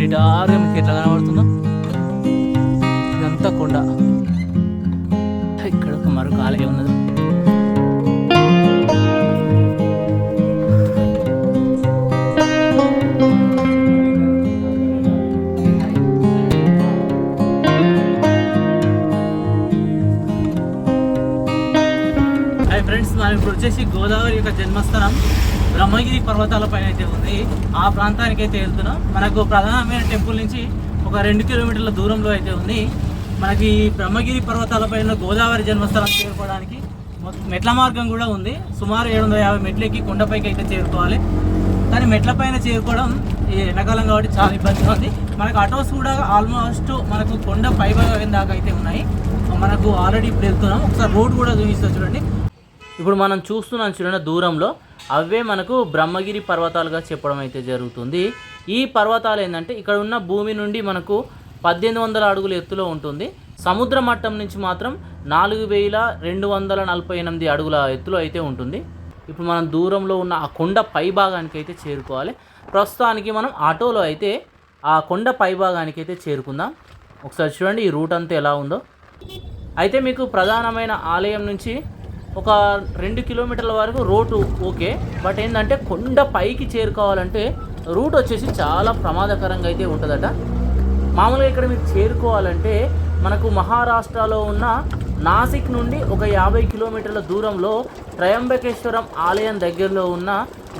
నిటారుగా మీకు ఎట్లా కనబడుతుందో? ఇదంతా కొండ. ఇక్కడ ఒక మరొక ఆలయం ఉన్నది. ఫ్రెండ్స్ మనం ఇప్పుడు వచ్చేసి గోదావరి యొక్క జన్మస్థానం బ్రహ్మగిరి పర్వతాలపైన అయితే ఉంది. ఆ ప్రాంతానికి అయితే వెళ్తున్నాం. మనకు ప్రధానమైన టెంపుల్ నుంచి ఒక రెండు కిలోమీటర్ల దూరంలో అయితే ఉంది. మనకి ఈ బ్రహ్మగిరి పర్వతాలపైన గోదావరి జన్మస్థానం చేరుకోవడానికి మెట్ల మార్గం కూడా ఉంది. సుమారు ఏడు వందల యాభై మెట్లెక్కి కొండపైకి అయితే చేరుకోవాలి. కానీ మెట్ల పైన చేరుకోవడం ఈ ఎండాకాలం కాబట్టి చాలా ఇబ్బందిగా ఉంది. మనకు ఆటోస్ కూడా ఆల్మోస్ట్ మనకు కొండ పైభాగం దాకా అయితే ఉన్నాయి. మనకు ఆల్రెడీ ఇప్పుడు వెళ్తున్నాం. ఒకసారి రోడ్ కూడా చూపిస్తా చూడండి. ఇప్పుడు మనం చూస్తున్నాం చూడండి దూరంలో. అవే మనకు బ్రహ్మగిరి పర్వతాలుగా చెప్పడం అయితే జరుగుతుంది. ఈ పర్వతాలు ఏంటంటే ఇక్కడ ఉన్న భూమి నుండి మనకు పద్దెనిమిది వందల అడుగుల ఎత్తులో ఉంటుంది. సముద్ర మట్టం నుంచి మాత్రం నాలుగు వేల రెండు వందల నలభై ఎనిమిది అడుగుల ఎత్తులో అయితే ఉంటుంది. ఇప్పుడు మనం దూరంలో ఉన్న ఆ కొండ పైభాగానికి అయితే చేరుకోవాలి. ప్రస్తుతానికి మనం ఆటోలో అయితే ఆ కొండ పైభాగానికి అయితే చేరుకుందాం. ఒకసారి చూడండి ఈ రూట్ అంతా ఎలా ఉందో. అయితే మీకు ప్రధానమైన ఆలయం నుంచి ఒక రెండు కిలోమీటర్ల వరకు రోడ్డు ఓకే బట్ ఏంటంటే కొండ పైకి చేరుకోవాలంటే రూట్ వచ్చేసి చాలా ప్రమాదకరంగా అయితే ఉంటుందట. మామూలుగా ఇక్కడ మీరు చేరుకోవాలంటే మనకు మహారాష్ట్రలో ఉన్న నాసిక్ నుండి ఒక యాభై కిలోమీటర్ల దూరంలో త్రయంబకేశ్వరం ఆలయం దగ్గరలో ఉన్న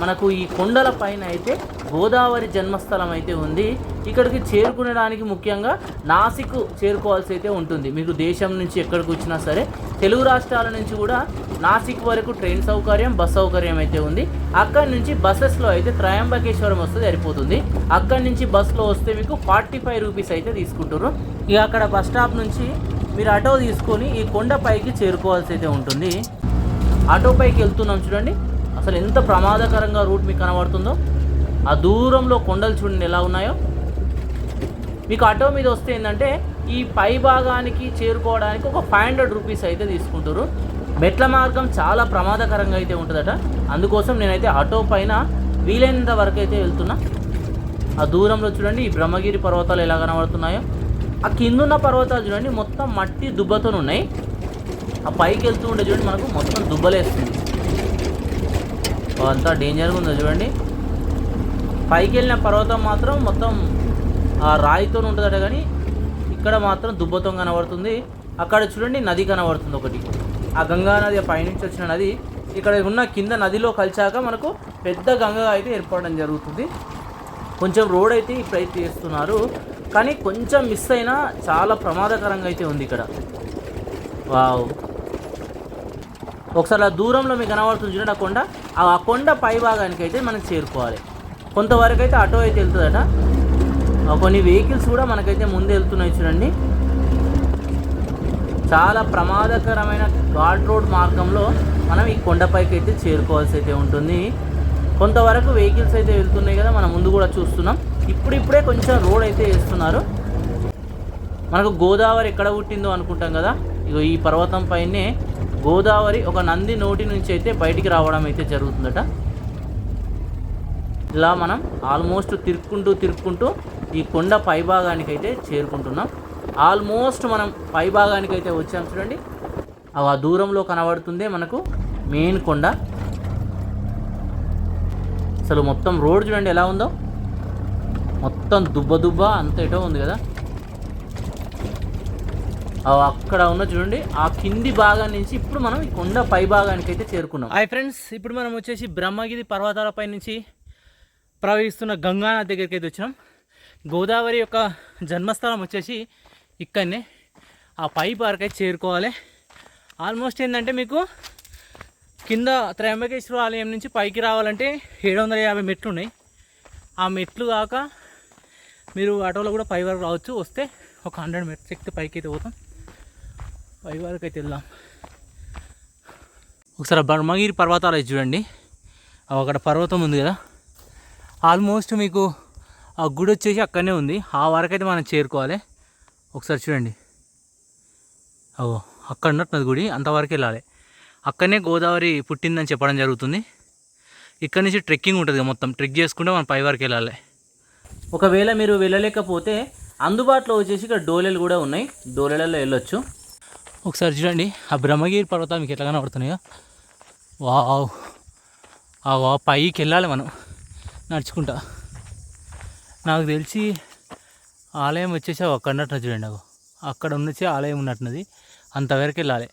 మనకు ఈ కొండల పైన అయితే గోదావరి జన్మస్థలం అయితే ఉంది. ఇక్కడికి చేరుకునడానికి ముఖ్యంగా నాసిక్ చేరుకోవాల్సి అయితే ఉంటుంది. మీకు దేశం నుంచి ఎక్కడికి వచ్చినా సరే తెలుగు రాష్ట్రాల నుంచి కూడా నాసిక్ వరకు ట్రైన్ సౌకర్యం బస్ సౌకర్యం అయితే ఉంది. అక్కడి నుంచి బస్సెస్లో అయితే త్రయంబకేశ్వరం వస్తే సరిపోతుంది. అక్కడి నుంచి బస్సులో వస్తే మీకు ఫార్టీ ఫైవ్ రూపీస్ అయితే తీసుకుంటారు ఇక అక్కడ బస్ స్టాప్ నుంచి మీరు ఆటో తీసుకొని ఈ కొండ పైకి చేరుకోవాల్సి అయితే ఉంటుంది. ఆటో పైకి వెళ్తున్నాం చూడండి. అసలు ఎంత ప్రమాదకరంగా రూట్ మీకు కనబడుతుందో ఆ దూరంలో కొండలు చూడండి ఎలా ఉన్నాయో. మీకు ఆటో మీద వస్తే ఏంటంటే ఈ పై భాగానికి చేరుకోవడానికి ఒక ఫైవ్ హండ్రెడ్ రూపీస్ అయితే తీసుకుంటారు. మెట్ల మార్గం చాలా ప్రమాదకరంగా అయితే ఉంటుందట. అందుకోసం నేనైతే ఆటో పైన వీలైనంత వరకు అయితే వెళ్తున్నా. ఆ దూరంలో చూడండి ఈ బ్రహ్మగిరి పర్వతాలు ఎలా కనబడుతున్నాయో. ఆ కిందున్న పర్వతాలు చూడండి మొత్తం మట్టి దుబ్బతో ఉన్నాయి ఆ పైకి వెళ్తూ ఉండే చూడండి మనకు మొత్తం దుబ్బలేస్తుంది. అంతా డేంజర్గా ఉందో చూడండి. పైకి వెళ్ళిన పర్వతం మాత్రం మొత్తం ఆ రాయితో ఉంటుందట కానీ ఇక్కడ మాత్రం దుబ్బతో కనబడుతుంది. అక్కడ చూడండి నది కనబడుతుంది ఒకటి. ఆ గంగా నది పైనుంచి వచ్చిన నది ఇక్కడ ఉన్న కింద నదిలో కలిశాక మనకు పెద్ద గంగ అయితే ఏర్పడడం జరుగుతుంది. కొంచెం రోడ్ అయితే ఇప్పుడైతే చేస్తున్నారు కానీ కొంచెం మిస్ అయినా చాలా ప్రమాదకరంగా అయితే ఉంది ఇక్కడ. వావ్. ఒకసారి దూరంలో మీకు కనబడుతుంది చూడండి ఆ కొండ. ఆ కొండ పై భాగానికి అయితే మనం చేరుకోవాలి. కొంతవరకు అయితే ఆటో అయితే వెళ్తుందట. కొన్ని వెహికల్స్ కూడా మనకైతే ముందు వెళ్తున్నాయి చూడండి. చాలా ప్రమాదకరమైన ఘాట్ రోడ్ మార్గంలో మనం ఈ కొండపైకి అయితే చేరుకోవాల్సి అయితే ఉంటుంది. కొంతవరకు వెహికల్స్ అయితే వెళ్తున్నాయి కదా మనం ముందు కూడా చూస్తున్నాం. ఇప్పుడిప్పుడే కొంచెం రోడ్ అయితే వేస్తున్నారు. మనకు గోదావరి ఎక్కడ పుట్టిందో అనుకుంటాం కదా. ఇగో ఈ పర్వతం పైనే గోదావరి ఒక నంది నోటి నుంచి అయితే బయటికి రావడం అయితే జరుగుతుందట. ఇలా మనం ఆల్మోస్ట్ తిరుక్కుంటూ తిరుక్కుంటూ ఈ కొండ పై భాగానికి అయితే చేరుకుంటున్నాం. ఆల్మోస్ట్ మనం పైభాగానికి అయితే వచ్చాం చూడండి. ఆ దూరంలో కనబడుతుందే మనకు మెయిన్ కొండ. అసలు మొత్తం రోడ్ చూడండి ఎలా ఉందో. మొత్తం దుబ్బ దుబ్బ అంత ఎటో ఉంది కదా. అక్కడ ఉన్న చూడండి ఆ కింది భాగం నుంచి ఇప్పుడు మనం ఈ కొండ పై భాగానికి అయితే చేరుకున్నాం. హాయ్ ఫ్రెండ్స్ ఇప్పుడు మనం వచ్చేసి బ్రహ్మగిరి పర్వతాలపై నుంచి ప్రవహిస్తున్న గంగానది దగ్గరికి అయితే వచ్చినాం. గోదావరి యొక్క జన్మస్థలం వచ్చేసి ఇక్కడనే ఆ పై పార్క్ అయితే చేరుకోవాలి. ఆల్మోస్ట్ ఏంటంటే మీకు కింద త్రయంబకేశ్వర ఆలయం నుంచి పైకి రావాలంటే ఏడు వందల యాభై మెట్లు ఉన్నాయి. ఆ మెట్లు కాక మీరు ఆటోలో కూడా పై వరకు రావచ్చు. వస్తే ఒక హండ్రెడ్ మెట్లు ఎక్కితే పైకి అయితే పోతాం. పై వరకు అయితే వెళ్దాం. ఒకసారి బ్రహ్మగిరి పర్వతాలు చూడండి. అక్కడ పర్వతం ఉంది కదా. ఆల్మోస్ట్ మీకు ఆ గుడి వచ్చేసి అక్కడనే ఉంది. ఆ వరకు అయితే మనం చేరుకోవాలి. ఒకసారి చూడండి. ఓ అక్కడ ఉన్నట్టున్నది గుడి. అంతవరకు వెళ్ళాలి. అక్కడనే గోదావరి పుట్టిందని చెప్పడం జరుగుతుంది. ఇక్కడ నుంచి ట్రెక్కింగ్ ఉంటుంది మొత్తం. ట్రెక్ చేసుకుంటే మనం పై వరకు వెళ్ళాలి. ఒకవేళ మీరు వెళ్ళలేకపోతే అందుబాటులో వచ్చేసి ఇక్కడ డోలెలు కూడా ఉన్నాయి. డోలెలలో వెళ్ళొచ్చు. ఒకసారి చూడండి. ఆ బ్రహ్మగిరి పర్వతాలు మీకు ఎట్లా కనబడుతున్నాయో వావ్. ఆ వా పైకి వెళ్ళాలి మనం. నడుచుకుంటా. నాకు తెలిసి ఆలయం వచ్చేసి అక్కడ ఉన్నట్టు చూడండి నాకు. అక్కడ ఉన్నచ్చి ఆలయం ఉన్నట్టున్నది. అంతవరకు వెళ్ళాలి.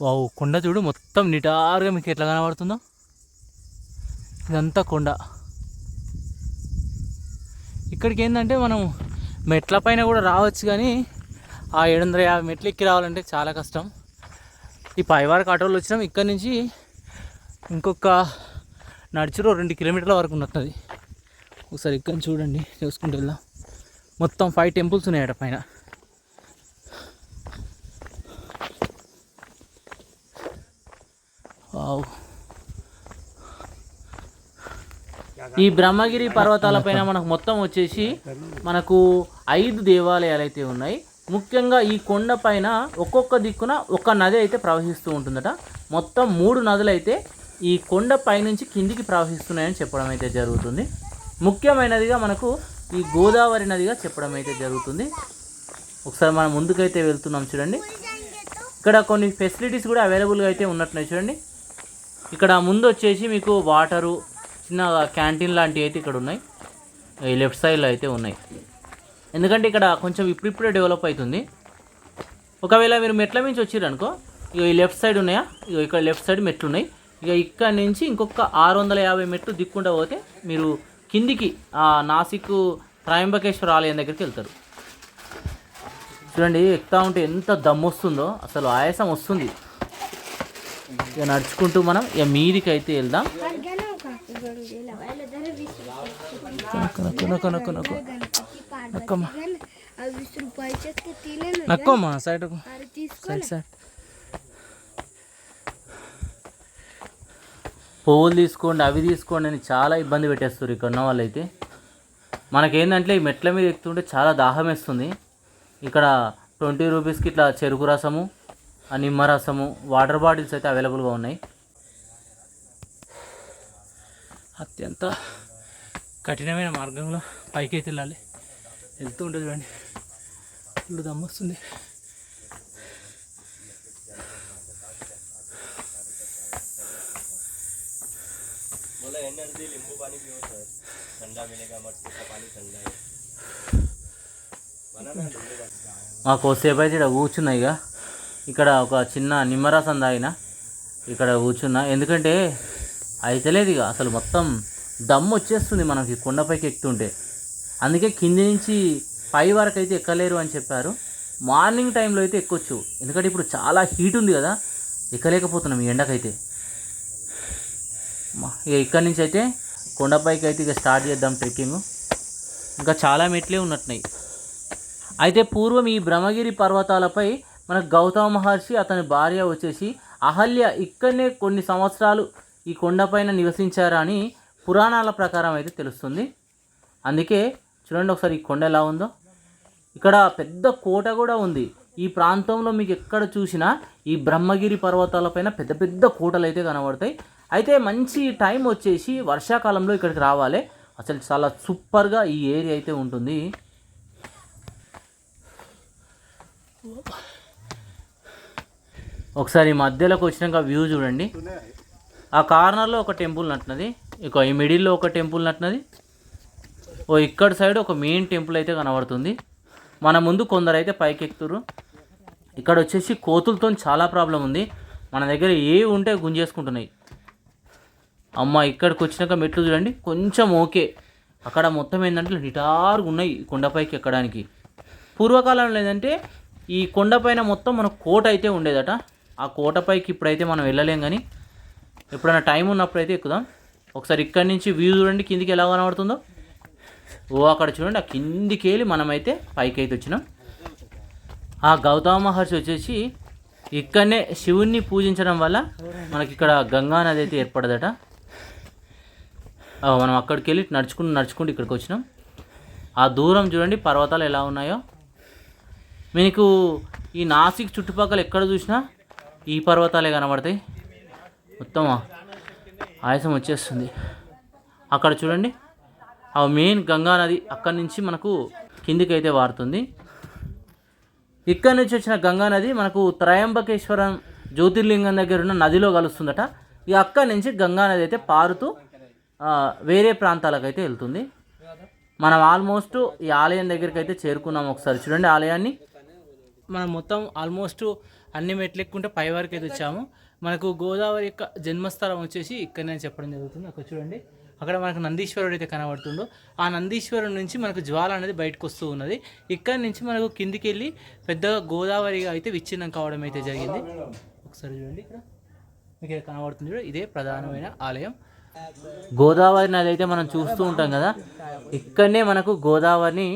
వావ్ కొండ చూడు మొత్తం నిటారుగా మీకు ఎట్లా కనబడుతుందో. ఇదంతా కొండ. ఇక్కడికి ఏంటంటే మనం మెట్ల పైన కూడా రావచ్చు కానీ ఆ ఏడు వందల యాభై మెట్లు ఎక్కి రావాలంటే చాలా కష్టం. ఈ పైవారకు ఆటోలు వచ్చినాం. ఇక్కడ నుంచి ఇంకొక నడిచిరో రెండు కిలోమీటర్ల వరకు ఉన్నది ఒకసారి ఇక్కడ నుంచి చూడండి చూసుకుంటూ వెళ్దాం. మొత్తం ఫైవ్ టెంపుల్స్ ఉన్నాయి పైన. ఈ బ్రహ్మగిరి పర్వతాల పైన మనకు మొత్తం వచ్చేసి మనకు ఐదు దేవాలయాలు అయితే ఉన్నాయి. ముఖ్యంగా ఈ కొండ పైన ఒక్కొక్క దిక్కున ఒక నది అయితే ప్రవహిస్తూ ఉంటుందట. మొత్తం మూడు నదులు అయితే ఈ కొండ పైనుంచి కిందికి ప్రవహిస్తున్నాయని చెప్పడం అయితే జరుగుతుంది. ముఖ్యమైనదిగా మనకు ఈ గోదావరి నదిగా చెప్పడం అయితే జరుగుతుంది. ఒకసారి మనం ముందుకైతే వెళ్తున్నాం చూడండి. ఇక్కడ కొన్ని ఫెసిలిటీస్ కూడా అవైలబుల్గా అయితే ఉన్నట్టున్నాయి చూడండి. ఇక్కడ ముందు వచ్చేసి మీకు వాటరు చిన్న క్యాంటీన్ లాంటివి అయితే ఇక్కడ ఉన్నాయి. ఈ లెఫ్ట్ సైడ్లో అయితే ఉన్నాయి. ఎందుకంటే ఇక్కడ కొంచెం ఇప్పుడిప్పుడే డెవలప్ అవుతుంది. ఒకవేళ మీరు మెట్ల నుంచి వచ్చిర్రు అనుకో ఇక ఈ లెఫ్ట్ సైడ్ ఉన్నాయా? ఇక ఇక్కడ లెఫ్ట్ సైడ్ మెట్లు ఉన్నాయి ఇక ఇక్కడ నుంచి ఇంకొక ఆరు వందల యాభై మెట్లు దిక్కుండా పోతే మీరు కిందికి ఆ నాసిక్ త్రయంబకేశ్వర ఆలయం దగ్గరికి వెళ్తారు. చూడండి ఎక్కుతా ఉంటే ఎంత దమ్ము వస్తుందో అసలు ఆయాసం వస్తుంది. ఇక నడుచుకుంటూ మనం ఇక మీదికి అయితే వెళ్దాం నక్కమ్మా నక్కమ్మా సైడ్ సైడ్ సైడ్. పువ్వులు తీసుకోండి అవి తీసుకోండి అని చాలా ఇబ్బంది పెట్టేస్తారు ఇక్కడ ఉన్న వాళ్ళైతే. మనకేంటంటే ఈ మెట్ల మీద ఎక్కుతుంటే చాలా దాహం వేస్తుంది. ఇక్కడ ట్వంటీ రూపీస్కి ఇట్లా చెరుకు రసము ఆ నిమ్మ రసము వాటర్ బాటిల్స్ అయితే అవైలబుల్గా ఉన్నాయి. అత్యంత కఠినమైన మార్గంలో పైకి అయితే వెళ్ళాలి వెళ్తూ ఉంటుంది చూడండి. ఇప్పుడు దమ్మొస్తుంది మాకు కొద్దిసేపు అయితే ఇక్కడ కూర్చున్నా ఇక. ఇక్కడ ఒక చిన్న నిమ్మరసం తాగిన. ఇక్కడ కూర్చున్నా. ఎందుకంటే అయితలేదు ఇక. అసలు మొత్తం దమ్ము వచ్చేస్తుంది మనకి కొండపైకి ఎక్కుతుంటే. అందుకే కింది నుంచి పై వరకు అయితే ఎక్కలేరు అని చెప్పారు. మార్నింగ్ టైంలో అయితే ఎక్కొచ్చు. ఎందుకంటే ఇప్పుడు చాలా హీట్ ఉంది కదా ఎక్కలేకపోతున్నాం ఈ ఎండకైతే. ఇక ఇక్కడి నుంచి అయితే కొండపైకి అయితే ఇక స్టార్ట్ చేద్దాం ట్రెక్కింగ్. ఇంకా చాలా మెట్లే ఉన్నట్టున్నాయి. అయితే పూర్వం ఈ బ్రహ్మగిరి పర్వతాలపై మన గౌతమ మహర్షి అతని భార్య వచ్చేసి అహల్య ఇక్కడనే కొన్ని సంవత్సరాలు ఈ కొండపైన నివసించారా అని పురాణాల ప్రకారం అయితే తెలుస్తుంది. అందుకే చూడండి ఒకసారి ఈ కొండ ఎలా ఉందో. ఇక్కడ పెద్ద కోట కూడా ఉంది. ఈ ప్రాంతంలో మీకు ఎక్కడ చూసినా ఈ బ్రహ్మగిరి పర్వతాలపైన పెద్ద పెద్ద కోటలు అయితే కనబడతాయి. అయితే మంచి టైం వచ్చేసి వర్షాకాలంలో ఇక్కడికి రావాలి. అసలు చాలా సూపర్గా ఈ ఏరియా అయితే ఉంటుంది. ఒకసారి ఈ మధ్యలోకి వచ్చినాక వ్యూ చూడండి. ఆ కార్నర్లో ఒక టెంపుల్ నట్టినది ఇక ఈ మిడిల్లో ఒక టెంపుల్ నట్టినది ఓ ఇక్కడ సైడ్ ఒక మెయిన్ టెంపుల్ అయితే కనబడుతుంది. మన ముందు కొందరు అయితే పైకి ఎక్కుతురు ఇక్కడ వచ్చేసి కోతులతో చాలా ప్రాబ్లం ఉంది. మన దగ్గర ఏ ఉంటే గుంజేసుకుంటున్నాయి. అమ్మ ఇక్కడికి వచ్చినాక మెట్లు చూడండి. కొంచెం ఓకే. అక్కడ మొత్తం ఏంటంటే నిటారుగా ఉన్నాయి కొండపైకి ఎక్కడానికి. పూర్వకాలంలో ఏంటంటే ఈ కొండపైన మొత్తం మన కోట అయితే ఉండేదట. ఆ కోటపైకి ఇప్పుడైతే మనం వెళ్ళలేం కానీ ఎప్పుడైనా టైం ఉన్నప్పుడు అయితే ఎక్కుదాం. ఒకసారి ఇక్కడి నుంచి వ్యూ చూడండి. కిందికి ఎలా కనబడుతుందో. ఓ అక్కడ చూడండి ఆ కిందికి వెళ్ళి మనమైతే పైకి అయితే వచ్చినాం. ఆ గౌతమ మహర్షి వచ్చేసి ఇక్కడనే శివుణ్ణి పూజించడం వల్ల మనకి ఇక్కడ గంగా నది అయితే ఏర్పడదట. మనం అక్కడికి వెళ్ళి నడుచుకుంటూ నడుచుకుంటూ ఇక్కడికి వచ్చినాం. ఆ దూరం చూడండి పర్వతాలు ఎలా ఉన్నాయో. మీకు ఈ నాసిక్ చుట్టుపక్కల ఎక్కడ చూసినా ఈ పర్వతాలే కనబడతాయి. మొత్తం ఆయాసం వచ్చేస్తుంది. అక్కడ చూడండి ఆ మెయిన్ గంగా నది అక్కడి నుంచి మనకు కిందికి అయితే వారుతుంది. ఇక్కడ నుంచి వచ్చిన గంగా నది మనకు త్రయంబకేశ్వరం జ్యోతిర్లింగం దగ్గర ఉన్న నదిలో కలుస్తుందట. ఇక అక్కడి నుంచి గంగా నది అయితే పారుతూ వేరే ప్రాంతాలకు అయితే వెళ్తుంది. మనం ఆల్మోస్ట్ ఈ ఆలయం దగ్గరికి అయితే చేరుకున్నాం ఒకసారి. చూడండి ఆలయాన్ని. మనం మొత్తం ఆల్మోస్ట్ అన్ని మెట్లు ఎక్కుంటే పై వరకు అయితే వచ్చాము. మనకు గోదావరి యొక్క జన్మస్థలం వచ్చేసి ఇక్కడనే చెప్పడం జరుగుతుంది. అక్కడ చూడండి. అక్కడ మనకు నందీశ్వరుడు అయితే కనబడుతుండో. ఆ నందీశ్వరుడు నుంచి మనకు జ్వాల అనేది బయటకు వస్తూ ఉన్నది. ఇక్కడ నుంచి మనకు కిందికి వెళ్ళి పెద్దగా గోదావరిగా అయితే విచ్ఛిన్నం కావడం అయితే జరిగింది. ఒకసారి చూడండి ఇక్కడ. మీకు ఇక్కడ కనబడుతుంది చూడ. ఇదే ప్రధానమైన ఆలయం. గోదావరి నది అయితే మనం చూస్తూ ఉంటాం కదా. ఇక్కడనే మనకు గోదావరిని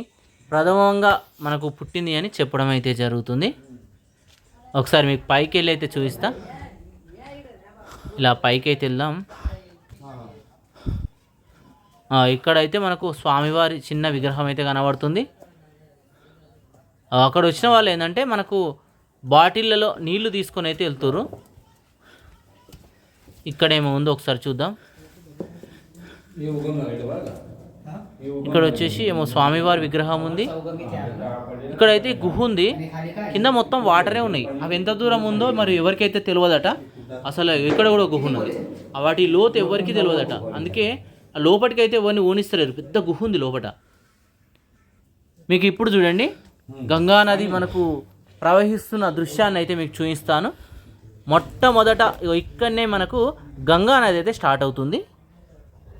ప్రథమంగా మనకు పుట్టింది అని చెప్పడం అయితే జరుగుతుంది. ఒకసారి మీకు పైకి వెళ్ళి అయితే చూపిస్తా. ఇలా పైకి అయితే వెళ్దాం. ఇక్కడైతే మనకు స్వామివారి చిన్న విగ్రహం అయితే కనబడుతుంది. అక్కడ వచ్చిన వాళ్ళు ఏంటంటే మనకు బాటిళ్ళలో నీళ్ళు తీసుకొని అయితే వెళ్తురు ఇక్కడేమో ఉందో ఒకసారి చూద్దాం. ఇక్కడ వచ్చేసి ఏమో స్వామివారి విగ్రహం ఉంది. ఇక్కడైతే గుహ ఉంది. కింద మొత్తం వాటరే ఉన్నాయి. అవి ఎంత దూరం ఉందో మరి ఎవరికైతే తెలియదట. అసలు ఇక్కడ కూడా గుహ ఉన్నది. వాటి లోతు ఎవరికి తెలియదట. అందుకే లోపటికైతే ఎవరిని ఊనిస్తలేరు పెద్ద గుహ ఉంది లోపట. మీకు ఇప్పుడు చూడండి. గంగా నది మనకు ప్రవహిస్తున్న దృశ్యాన్ని అయితే మీకు చూపిస్తాను. మొట్టమొదట ఇక్కడనే మనకు గంగా నది అయితే స్టార్ట్ అవుతుంది.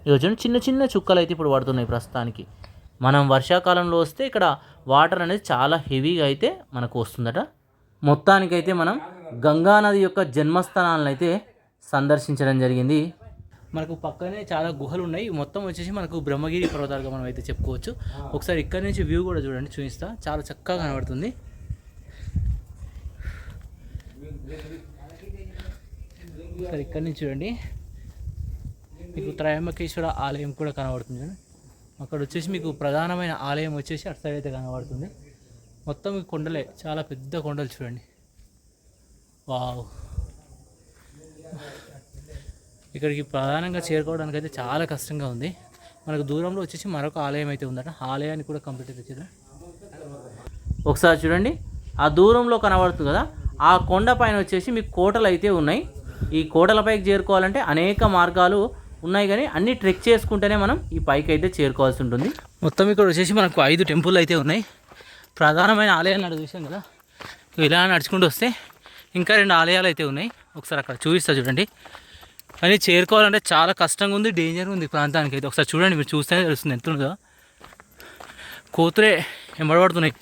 ఇగో చూడండి చిన్న చిన్న చుక్కలు అయితే ఇప్పుడు పడుతున్నాయి ప్రస్తుతానికి. మనం వర్షాకాలంలో వస్తే ఇక్కడ వాటర్ అనేది చాలా హెవీగా అయితే మనకు వస్తుందట. మొత్తానికైతే మనం గంగా నది యొక్క జన్మస్థానాలను అయితే సందర్శించడం జరిగింది. మనకు పక్కనే చాలా గుహలు ఉన్నాయి మొత్తం వచ్చేసి మనకు బ్రహ్మగిరి పర్వతాలుగా మనం అయితే చెప్పుకోవచ్చు. ఒకసారి ఇక్కడ నుంచి వ్యూ కూడా చూడండి చూపిస్తా. చాలా చక్కగా కనబడుతుంది. ఒకసారి ఇక్కడ నుంచి చూడండి. మీకు త్రయంబకేశ్వర ఆలయం కూడా కనబడుతుంది చూడండి. అక్కడ వచ్చేసి మీకు ప్రధానమైన ఆలయం వచ్చేసి అటు సైడ్ అయితే కనబడుతుంది. మొత్తం కొండలే చాలా పెద్ద కొండలు చూడండి. వావ్. ఇక్కడికి ప్రధానంగా చేరుకోవడానికి అయితే చాలా కష్టంగా ఉంది. మనకు దూరంలో వచ్చేసి మరొక ఆలయం అయితే ఉందట. ఆలయాన్ని కూడా కంప్లీట్ అయితే చేద్దాం. ఒకసారి చూడండి. ఆ దూరంలో కనబడుతుంది కదా. ఆ కొండ పైన వచ్చేసి మీకు కోటలు అయితే ఉన్నాయి. ఈ కోటలపైకి చేరుకోవాలంటే అనేక మార్గాలు ఉన్నాయి కానీ అన్ని ట్రెక్ చేసుకుంటేనే మనం ఈ పైకి అయితే చేరుకోవాల్సి ఉంటుంది. మొత్తం ఇక్కడ వచ్చేసి మనకు ఐదు టెంపుల్ అయితే ఉన్నాయి. ప్రధానమైన ఆలయాలు నడు చూసాం కదా. ఇలా నడుచుకుంటూ వస్తే ఇంకా రెండు ఆలయాలు అయితే ఉన్నాయి. ఒకసారి అక్కడ చూపిస్తా చూడండి. కానీ చేరుకోవాలంటే చాలా కష్టంగా ఉంది డేంజర్ ఉంది ప్రాంతానికి. అయితే ఒకసారి చూడండి మీరు చూస్తేనే తెలుస్తుంది ఎంత ఉందో కోతులే ఎంబడబడుతున్నాయి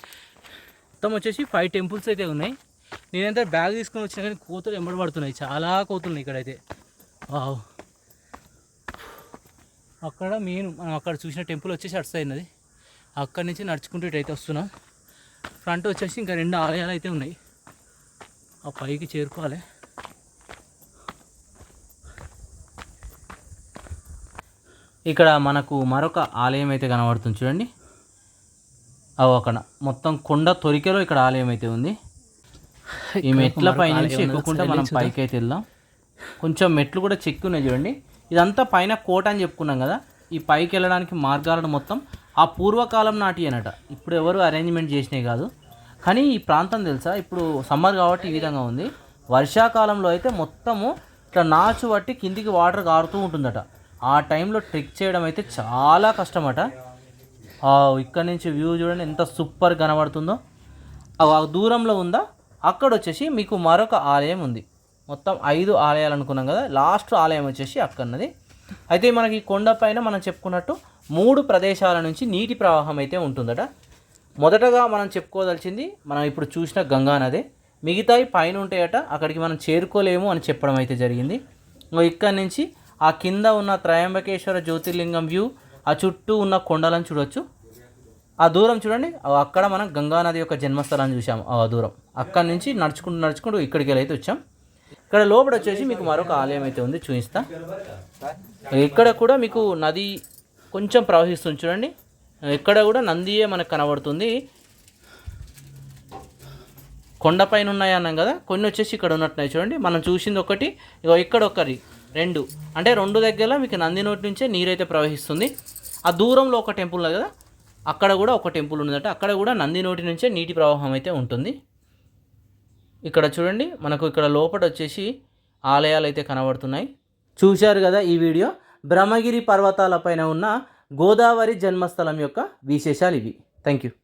మొత్తం వచ్చేసి ఫైవ్ టెంపుల్స్ అయితే ఉన్నాయి. నేనైతే బ్యాగ్ తీసుకొని వచ్చినా కానీ కోతులు ఎంబడబడుతున్నాయి చాలా కోతులు ఉన్నాయి ఇక్కడైతే. వావ్ అక్కడ మెయిన్ మనం అక్కడ చూసిన టెంపుల్ వచ్చేసి అటు అక్కడి నుంచి నడుచుకుంటూ ఇటైతే అయితే వస్తున్నాం. ఫ్రంట్ వచ్చేసి ఇంకా రెండు ఆలయాలు అయితే ఉన్నాయి. ఆ పైకి చేరుకోవాలి. ఇక్కడ మనకు మరొక ఆలయం అయితే కనబడుతుంది చూడండి. అవు అక్కడ మొత్తం కొండ తొరికెలో ఇక్కడ ఆలయం అయితే ఉంది. ఈ మెట్ల పై నుంచి ఎక్కుకుంటే మనం పైకి అయితే వెళ్దాం. కొంచెం మెట్లు కూడా చెక్కి ఉన్నాయి చూడండి. ఇదంతా పైన కోట అని చెప్పుకున్నాం కదా. ఈ పైకి వెళ్ళడానికి మార్గాలను మొత్తం ఆ పూర్వకాలం నాటి అనట. ఇప్పుడు ఎవరు అరేంజ్మెంట్ చేసినాయి కాదు. కానీ ఈ ప్రాంతం తెలుసా? ఇప్పుడు సమ్మర్ కాబట్టి ఈ విధంగా ఉంది. వర్షాకాలంలో అయితే మొత్తము ఇట్లా నాచు పట్టి కిందికి వాటర్ కారుతూ ఉంటుందట. ఆ టైంలో ట్రిక్ చేయడం అయితే చాలా కష్టమట. ఇక్కడ నుంచి వ్యూ చూడండి ఎంత సూపర్ కనబడుతుందో. ఆ దూరంలో ఉందా? అక్కడ వచ్చేసి మీకు మరొక ఆలయం ఉంది. మొత్తం ఐదు ఆలయాలు అనుకున్నాం కదా లాస్ట్ ఆలయం వచ్చేసి అక్కడన్నది. అయితే మనకి కొండపైన మనం చెప్పుకున్నట్టు మూడు ప్రదేశాల నుంచి నీటి ప్రవాహం అయితే ఉంటుందట. మొదటగా మనం చెప్పుకోదలిచింది మనం ఇప్పుడు చూసిన గంగా నదే. మిగతాయి పైన ఉంటాయట అక్కడికి మనం చేరుకోలేము అని చెప్పడం అయితే జరిగింది. ఇక్కడ నుంచి ఆ కింద ఉన్న త్రయంబకేశ్వర జ్యోతిర్లింగం వ్యూ ఆ చుట్టూ ఉన్న కొండలను చూడొచ్చు. ఆ దూరం చూడండి అక్కడ మనం గంగానది యొక్క జన్మస్థలాన్ని చూసాము ఆ దూరం. అక్కడ నుంచి నడుచుకుంటూ నడుచుకుంటూ ఇక్కడికి వెళ్ళి అయితే వచ్చాం. ఇక్కడ లోపల వచ్చేసి మీకు మరొక ఆలయం అయితే ఉంది చూపిస్తా. ఇక్కడ కూడా మీకు నది కొంచెం ప్రవహిస్తుంది చూడండి. ఇక్కడ కూడా నందియే మనకు కనబడుతుంది. కొండపైన ఉన్నాయి అన్నాం కదా కొన్ని వచ్చేసి ఇక్కడ ఉన్నట్టున్నాయి చూడండి. మనం చూసింది ఒకటి ఇగో ఇక్కడ ఒకటి. రెండు. అంటే రెండు దగ్గర మీకు నంది నోటి నుంచే నీరైతే ప్రవహిస్తుంది. ఆ దూరంలో ఒక టెంపుల్ ఉంది కదా అక్కడ కూడా ఒక టెంపుల్ ఉందట అక్కడ కూడా నంది నోటి నుంచే నీటి ప్రవాహం అయితే ఉంటుంది. ఇక్కడ చూడండి మనకు ఇక్కడ లోపల వచ్చేసి ఆలయాలు అయితే కనబడుతున్నాయి. చూశారు కదా ఈ వీడియో? బ్రహ్మగిరి పర్వతాలపైన ఉన్న గోదావరి జన్మస్థలం యొక్క విశేషాలు ఇవి. Thank you